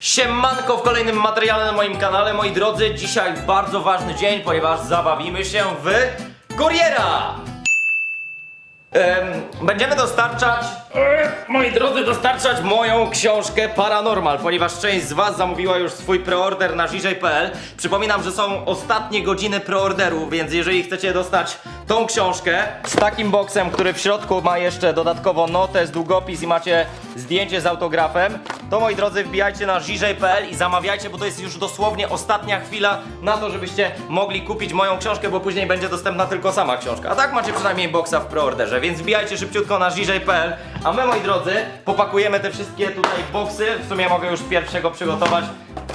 Siemanko w kolejnym materiale na moim kanale, moi drodzy. Dzisiaj bardzo ważny dzień, ponieważ zabawimy się w kuriera. Em, będziemy dostarczać, moi drodzy, dostarczać moją książkę Paranormal, ponieważ część z Was zamówiła już swój preorder na żiżej.pl. Przypominam, że są ostatnie godziny preorderu, więc jeżeli chcecie dostać tą książkę z takim boksem, który w środku ma jeszcze dodatkowo notes, długopis i macie zdjęcie z autografem, to moi drodzy wbijajcie na żiżej.pl i zamawiajcie, bo to jest już dosłownie ostatnia chwila na to, żebyście mogli kupić moją książkę, bo później będzie dostępna tylko sama książka. A tak macie przynajmniej boksa w preorderze, więc wbijajcie szybciutko na żiżej.pl, a my moi drodzy popakujemy te wszystkie tutaj boksy. W sumie mogę już pierwszego przygotować.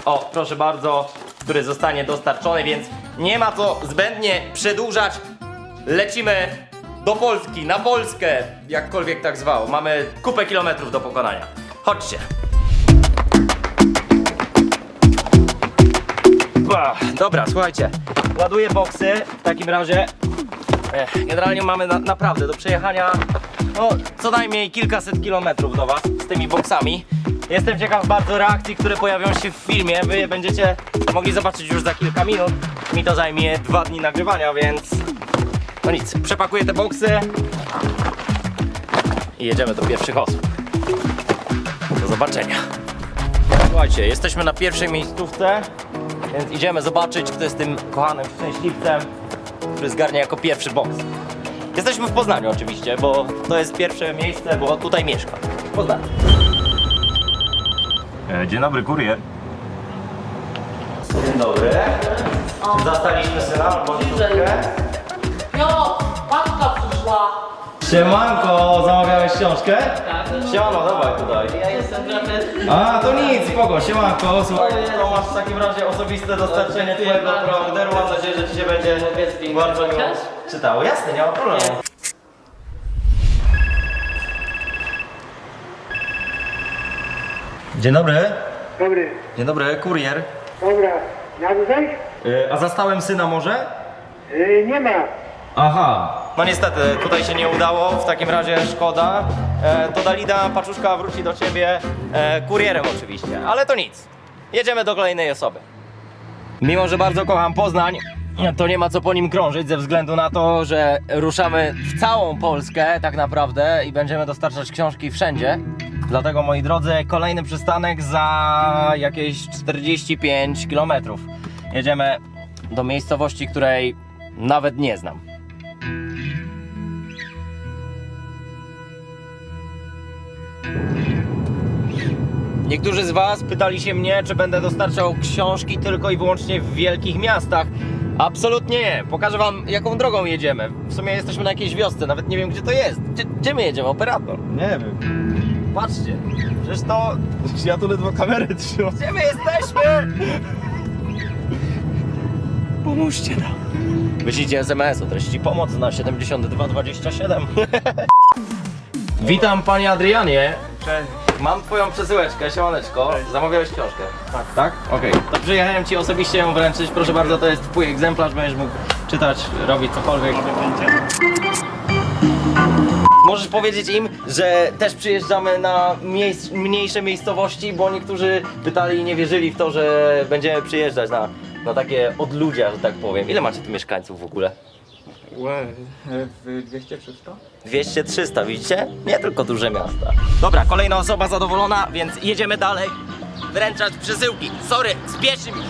O, proszę bardzo, który zostanie dostarczony, więc nie ma co zbędnie przedłużać. Lecimy do Polski, na Polskę, jakkolwiek tak zwał. Mamy kupę kilometrów do pokonania. Chodźcie. Dobra, słuchajcie. Ładuję boksy. W takim razie eh, generalnie mamy na, naprawdę do przejechania no, co najmniej kilkaset kilometrów do Was z tymi boksami. Jestem ciekaw bardzo reakcji, które pojawią się w filmie. Wy je będziecie mogli zobaczyć już za kilka minut. Mi to zajmie dwa dni nagrywania, więc no nic. Przepakuję te boksy i jedziemy do pierwszych osób. Do zobaczenia. Słuchajcie, jesteśmy na pierwszej miejscówce, więc idziemy zobaczyć, kto jest tym kochanym szczęśliwcem, który zgarnia jako pierwszy boks. Jesteśmy w Poznaniu oczywiście, bo to jest pierwsze miejsce, bo tutaj mieszkam. W Poznaniu. E, Dzień dobry, kurier. Dzień dobry. Czy zastaliśmy syna albo córkę? Jo, matka przyszła. Siemanko, zamawiałeś książkę? Tak. Siemano, dawaj tutaj. Ja jestem. A, to nic, spoko, siemanko, słuchaj, to masz w takim razie osobiste dostarczenie twojego preorderu, mam nadzieję, że ci się będzie bardzo miło czytało. Jasne, nie ma problemu. Dzień dobry. Dobry, Dzień dobry, kurier. dobra. Na tutaj? Y, A zastałem syna może? Yy, nie ma. Aha. No niestety, tutaj się nie udało, w takim razie szkoda. E, to Dalida Paczuszka wróci do ciebie e, kurierem oczywiście, ale to nic. Jedziemy do kolejnej osoby. Mimo, że bardzo kocham Poznań, to nie ma co po nim krążyć ze względu na to, że ruszamy w całą Polskę tak naprawdę i będziemy dostarczać książki wszędzie. Dlatego moi drodzy, kolejny przystanek za jakieś 45 km. Jedziemy do miejscowości, której nawet nie znam. Niektórzy z Was pytali się mnie, czy będę dostarczał książki tylko i wyłącznie w wielkich miastach. Absolutnie nie. Pokażę Wam, jaką drogą jedziemy. W sumie jesteśmy na jakiejś wiosce, nawet nie wiem, gdzie to jest. Gdzie, gdzie my jedziemy? Operator. Nie wiem. Patrzcie. Przecież to... Ja tu ledwo kamerę trzymam. Gdzie my jesteśmy? Pomóżcie nam. Wyślijcie SMS o treści pomoc na 7227. Witam Panie Adrianie. Cześć. Mam twoją przesyłeczkę, siemaneczko. Zamawiałeś książkę. Tak. Tak? Okej. To przyjechałem ci osobiście ją wręczyć. Proszę bardzo, to jest twój egzemplarz, będziesz mógł czytać, robić cokolwiek. Możesz powiedzieć im, że też przyjeżdżamy na miejsc, mniejsze miejscowości, bo niektórzy pytali i nie wierzyli w to, że będziemy przyjeżdżać na, na takie odludzia, że tak powiem. Ile macie tu mieszkańców w ogóle? Łe, w 200 300? 200-300, widzicie? Nie tylko duże miasta. Dobra, kolejna osoba zadowolona, więc jedziemy dalej. Wręczać przesyłki. Sorry, spieszy mi się.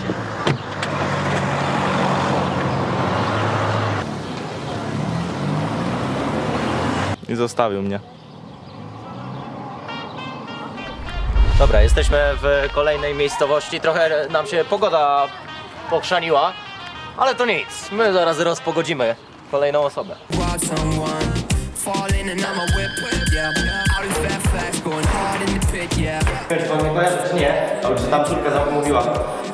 I zostawił mnie. Dobra, jesteśmy w kolejnej miejscowości. Trochę nam się pogoda pokrzaniła, ale to nic. My zaraz rozpogodzimy kolejną osobę. Pit, yeah. Czy pan mnie kojarzy, czy nie? Ale czy tam córkę zamówiła?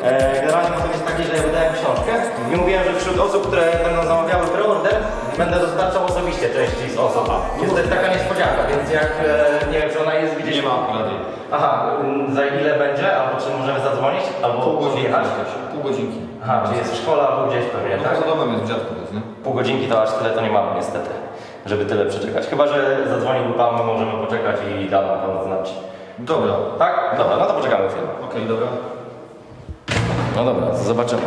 E, generalnie motyw jest taki, że ja wydałem książkę i mówiłem, że wśród osób, które będą zamawiały preorder, będę dostarczał osobiście części z osób. Jest to jest taka niespodzianka, więc jak e, nie wiem, czy ona jest gdzieś... Nie ma Aha, mm, za ile będzie? Albo czy możemy zadzwonić? Albo jechać? Pół godzinki. Aha, czy jest w szkole albo gdzieś pewnie, No tak? to za domem jest w dziadku to jest, nie? Pół godzinki to aż tyle to nie mamy niestety, żeby tyle przeczekać. Chyba, że zadzwonił pan, my możemy poczekać i da nam pan znać. Dobra. Tak? Dobra, no to poczekamy chwilę. Okej, dobra. No dobra, to zobaczymy.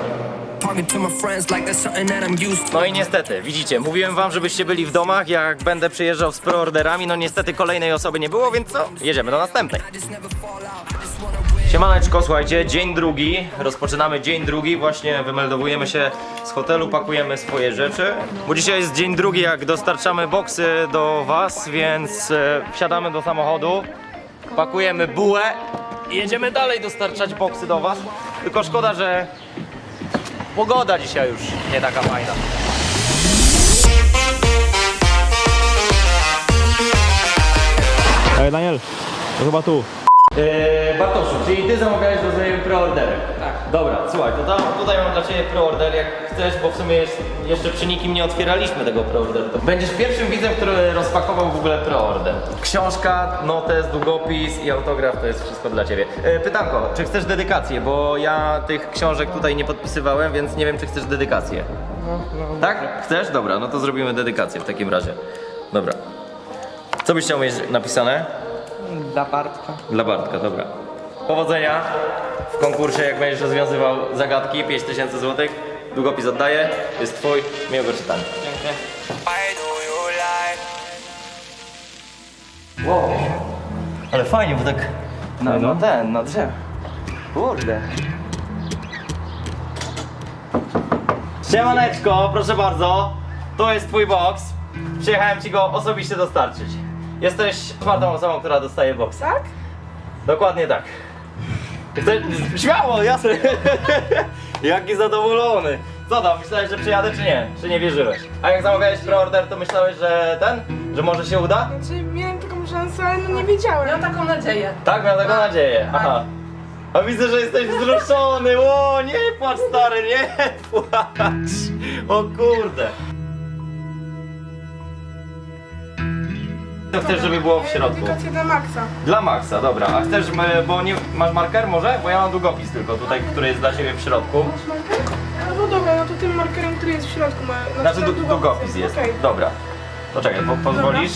Talking to my friends like that's something that I'm used to. No i niestety, widzicie, mówiłem wam, żebyście byli w domach, jak będę przyjeżdżał z preorderami, no niestety kolejnej osoby nie było, więc co? Jedziemy do następnej. I just never fall out. I just wanna win. Siemaneczko, słuchajcie, dzień drugi, rozpoczynamy dzień drugi, właśnie wymeldowujemy się z hotelu, pakujemy swoje rzeczy, bo dzisiaj jest dzień drugi, jak dostarczamy boksy do was, więc e, wsiadamy do samochodu, pakujemy bułę i jedziemy dalej dostarczać boksy do was, tylko szkoda, że pogoda dzisiaj już nie taka fajna. Ej, Daniel, chyba tu. Eee, Bartoszu, czyli ty zamawiałeś rozumiem preordery? Tak. Dobra, słuchaj, to tam, tutaj mam dla ciebie preorder, jak chcesz, bo w sumie jest, jeszcze przy nikim nie otwieraliśmy tego preorderu. Będziesz pierwszym widzem, który rozpakował w ogóle preorder. Książka, notes, długopis i autograf to jest wszystko dla ciebie. Eee, pytanko, czy chcesz dedykację? Bo ja tych książek tutaj nie podpisywałem, więc nie wiem, czy chcesz dedykację. Tak? Chcesz? Dobra, no to zrobimy dedykację w takim razie. Dobra. Co byś chciał mieć napisane? Dla Bartka. Dla Bartka, dobra. Powodzenia w konkursie, jak będziesz rozwiązywał zagadki, 5000 zł. Długopis oddaję, jest twój, miłego czytania. Lie? Wow, ale fajnie, bo tak na, na ten, na drzew. Kurde. Siemaneczko, proszę bardzo. To jest twój box. Przyjechałem ci go osobiście dostarczyć. Jesteś czwartą osobą, która dostaje box. Tak? Dokładnie tak. Chcę, śmiało, jasne. Jaki zadowolony. Co tam, myślałeś, że przyjadę czy nie? Czy nie wierzyłeś? A jak zamawiałeś preorder, to myślałeś, że ten? Że może się uda? Znaczy miałem taką szansę, ale no nie wiedziałem. Miał taką nadzieję. Tak, miałem taką nadzieję. Aha. A widzę, że jesteś wzruszony. O, nie płacz stary, nie płacz. O kurde. To chcesz, żeby było w środku? Dedykację dla Maxa. Dla Maxa, dobra. A chcesz, m, bo nie, masz marker może? Bo ja mam długopis tylko tutaj, który jest dla ciebie w środku. Masz marker? No, no dobra, no to tym markerem, który jest w środku ma... Znaczy napisałem dłu- długopis jest. Okej. Dobra. To czekaj, po, pozwolisz?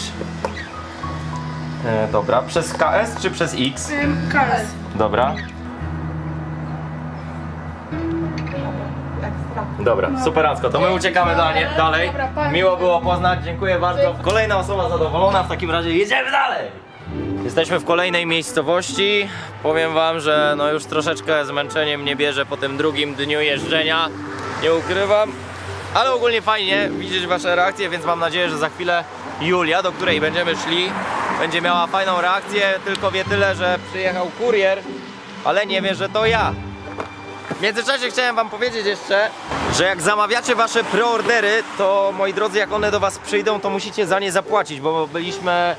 E, dobra. Przez KS czy przez X? Ym, KS. Dobra. Dobra, superancko, to my uciekamy dalej. dalej. Dobra, pa. Miło było poznać, dziękuję bardzo. Kolejna osoba zadowolona, w takim razie jedziemy dalej. Jesteśmy w kolejnej miejscowości. Powiem wam, że no już troszeczkę zmęczenie mnie bierze po tym drugim dniu jeżdżenia. Nie ukrywam. Ale ogólnie fajnie widzieć wasze reakcje, więc mam nadzieję, że za chwilę Julia, do której będziemy szli, będzie miała fajną reakcję, tylko wie tyle, że przyjechał kurier, ale nie wie, że to ja. W międzyczasie chciałem wam powiedzieć jeszcze, że jak zamawiacie wasze preordery, to moi drodzy, jak one do was przyjdą, to musicie za nie zapłacić, bo byliśmy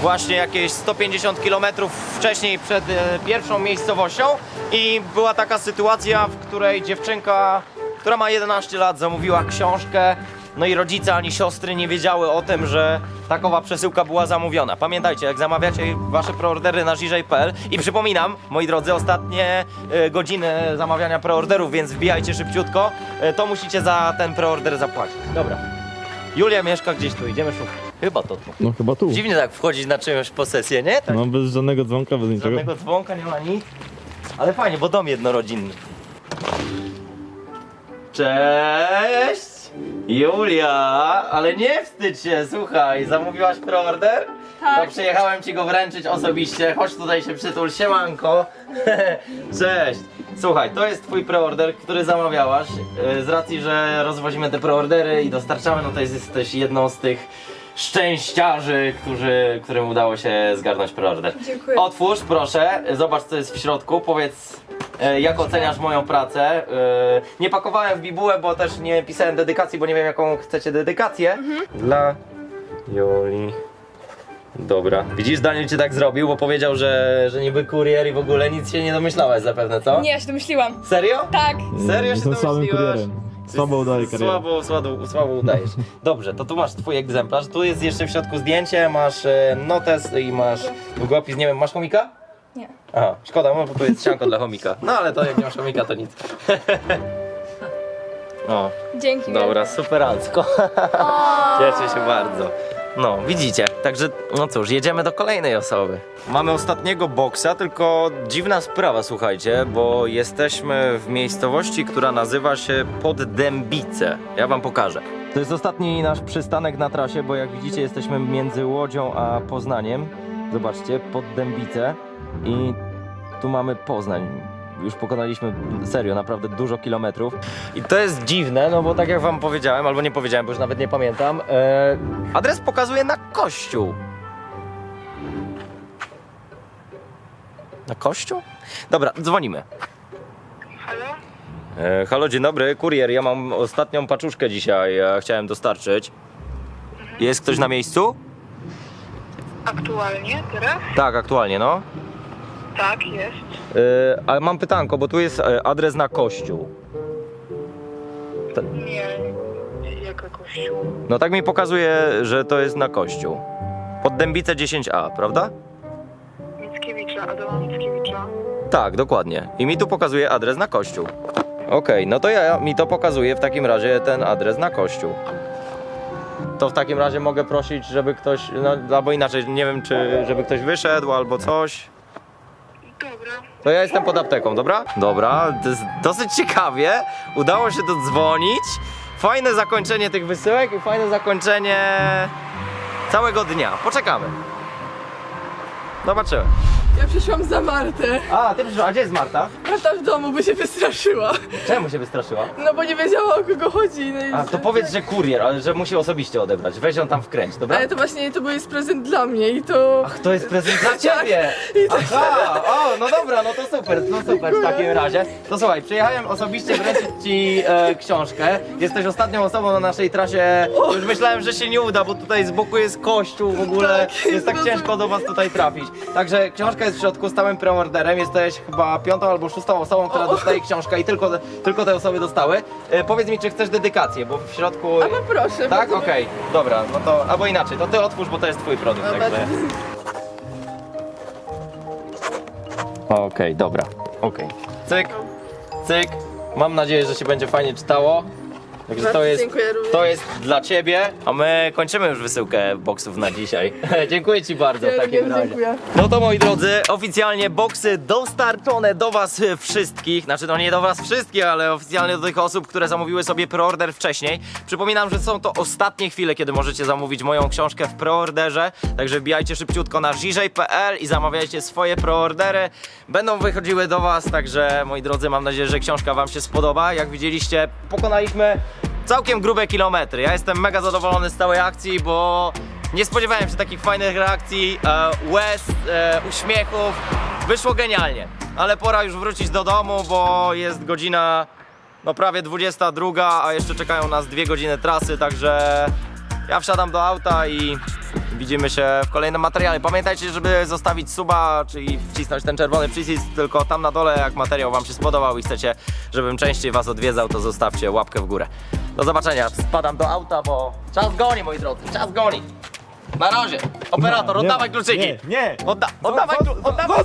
właśnie jakieś 150 km wcześniej przed e, pierwszą miejscowością i była taka sytuacja, w której dziewczynka, która ma 11 lat, zamówiła książkę, no i rodzice ani siostry nie wiedziały o tym, że takowa przesyłka była zamówiona. Pamiętajcie, jak zamawiacie wasze preordery na żiżej.pl i przypominam, moi drodzy, ostatnie e, godziny zamawiania preorderów, więc wbijajcie szybciutko, e, to musicie za ten preorder zapłacić. Dobra. Julia mieszka gdzieś tu, idziemy szukać. Chyba to tu. No chyba tu. Dziwnie tak wchodzić na czyjąś posesję, nie? Tak. No bez żadnego dzwonka, bez niczego. Żadnego dzwonka, nie ma nic. Ale fajnie, bo dom jednorodzinny. Cześć! Julia, ale nie wstydź się, słuchaj, zamówiłaś preorder? Tak. To przyjechałem ci go wręczyć osobiście, chodź tutaj się przytul, siemanko. Cześć! Słuchaj, to jest twój preorder, który zamawiałaś. Yy, Z racji, że rozwozimy te preordery i dostarczamy, no to jest, jesteś jedną z tych szczęściarzy, którzy, którym udało się zgarnąć preorder. Dziękuję. Otwórz proszę, zobacz co jest w środku, powiedz e, jak oceniasz moją pracę. E, nie pakowałem w bibułę, bo też nie pisałem dedykacji, bo nie wiem jaką chcecie dedykację. Dla Joli. Dobra. Widzisz, Daniel cię tak zrobił, bo powiedział, że, że niby kurier i w ogóle nic się nie domyślałaś zapewne, co? Nie, ja się domyśliłam. Serio? Tak. Serio się Jestem domyśliłaś? kurierem. Słabo udaję karierę. Słabo, słabo, słabo udajesz. Dobrze, to tu masz twój egzemplarz. Tu jest jeszcze w środku zdjęcie, masz e, notes i masz długopis. Nie wiem, masz chomika? Nie. Aha, szkoda, bo tu jest ścianko dla chomika. No ale to jak nie masz chomika, to nic. o, Dzięki. dobra, superancko. Cieszę się bardzo. No, widzicie. Także, no cóż, jedziemy do kolejnej osoby. Mamy ostatniego boksa, tylko dziwna sprawa, słuchajcie, bo jesteśmy w miejscowości, która nazywa się Poddębice. Ja wam pokażę. To jest ostatni nasz przystanek na trasie, bo jak widzicie jesteśmy między Łodzią a Poznaniem. Zobaczcie, Poddębice i tu mamy Poznań. Już pokonaliśmy serio, naprawdę dużo kilometrów. I to jest dziwne, no bo tak jak wam powiedziałem, albo nie powiedziałem, bo już nawet nie pamiętam, e, adres pokazuje na kościół. Na kościół? Dobra, dzwonimy. Halo? E, halo, dzień dobry, kurier, ja mam ostatnią paczuszkę dzisiaj, e, chciałem dostarczyć. Jest ktoś na miejscu? Aktualnie? Teraz? Tak, aktualnie, no. Tak, jest. E, ale mam pytanko, bo tu jest e, adres na kościół. Nie, jaka kościół? No tak mi pokazuje, że to jest na kościół. Pod Dębice 10A, prawda? Mickiewicza, Adama Mickiewicza. Tak, dokładnie. I mi tu pokazuje adres na kościół. Okej, no to ja mi to pokazuje w takim razie ten adres na kościół. To w takim razie mogę prosić, żeby ktoś, no albo inaczej, nie wiem czy żeby ktoś wyszedł albo coś. To ja jestem pod apteką, dobra? Dobra, to jest dosyć ciekawie. Udało się dodzwonić. Fajne zakończenie tych wysyłek i fajne zakończenie całego dnia. Poczekamy. Zobaczymy. Ja przyszłam za Martę. A, ty przyszła, a gdzie jest Marta? Marta w domu by się wystraszyła. Czemu się wystraszyła? No bo nie wiedziała o kogo chodzi. No i... A to powiedz, że kurier, ale że musi osobiście odebrać. Weź ją tam wkręć, dobra? Ale to właśnie to był jest prezent dla mnie i to... Ach, to jest prezent dla ciebie! Aha, o, no dobra, no to super, no super w takim razie. To słuchaj, przyjechałem osobiście wręczyć ci e, książkę. Jesteś ostatnią osobą na naszej trasie. Już myślałem, że się nie uda, bo tutaj z boku jest kościół w ogóle. Tak, Jest tak no ciężko do was tutaj trafić. Także książka jest w środku, stałym preorderem. Jesteś chyba piątą albo szóstą osobą, która dostaje książkę i tylko, tylko te osoby dostały. E, powiedz mi, czy chcesz dedykację, bo w środku... A no proszę. Tak? bardzo- Okej, dobra, no to albo inaczej, to ty otwórz, bo to jest twój produkt, Dobra. także... Okej, dobra, okej. Cyk, cyk. Mam nadzieję, że się będzie fajnie czytało. Także to jest, dziękuję również. to jest dla ciebie, a my kończymy już wysyłkę boksów na dzisiaj. dziękuję ci bardzo w takim razie. dziękuję. No to moi drodzy, oficjalnie boksy dostarczone do was wszystkich. Znaczy no nie do was wszystkich, ale oficjalnie do tych osób, które zamówiły sobie preorder wcześniej. Przypominam, że są to ostatnie chwile, kiedy możecie zamówić moją książkę w preorderze. Także wbijajcie szybciutko na żiżej.pl i zamawiajcie swoje preordery. Będą wychodziły do was, także moi drodzy, mam nadzieję, że książka wam się spodoba. Jak widzieliście, pokonaliśmy całkiem grube kilometry. Ja jestem mega zadowolony z całej akcji, bo nie spodziewałem się takich fajnych reakcji, e, łez, e, uśmiechów. Wyszło genialnie, ale pora już wrócić do domu, bo jest godzina no prawie 22, a jeszcze czekają nas dwie godziny trasy, także ja wsiadam do auta i widzimy się w kolejnym materiale. Pamiętajcie, żeby zostawić suba, czyli wcisnąć ten czerwony przycisk, tylko tam na dole, jak materiał Wam się spodobał i chcecie, żebym częściej Was odwiedzał, to zostawcie łapkę w górę. Do zobaczenia, spadam do auta, bo czas goni, moi drodzy, czas goni. Na razie, operator, oddawaj kluczyki. Nie, nie! Odda oddawaj, klu- oddawaj.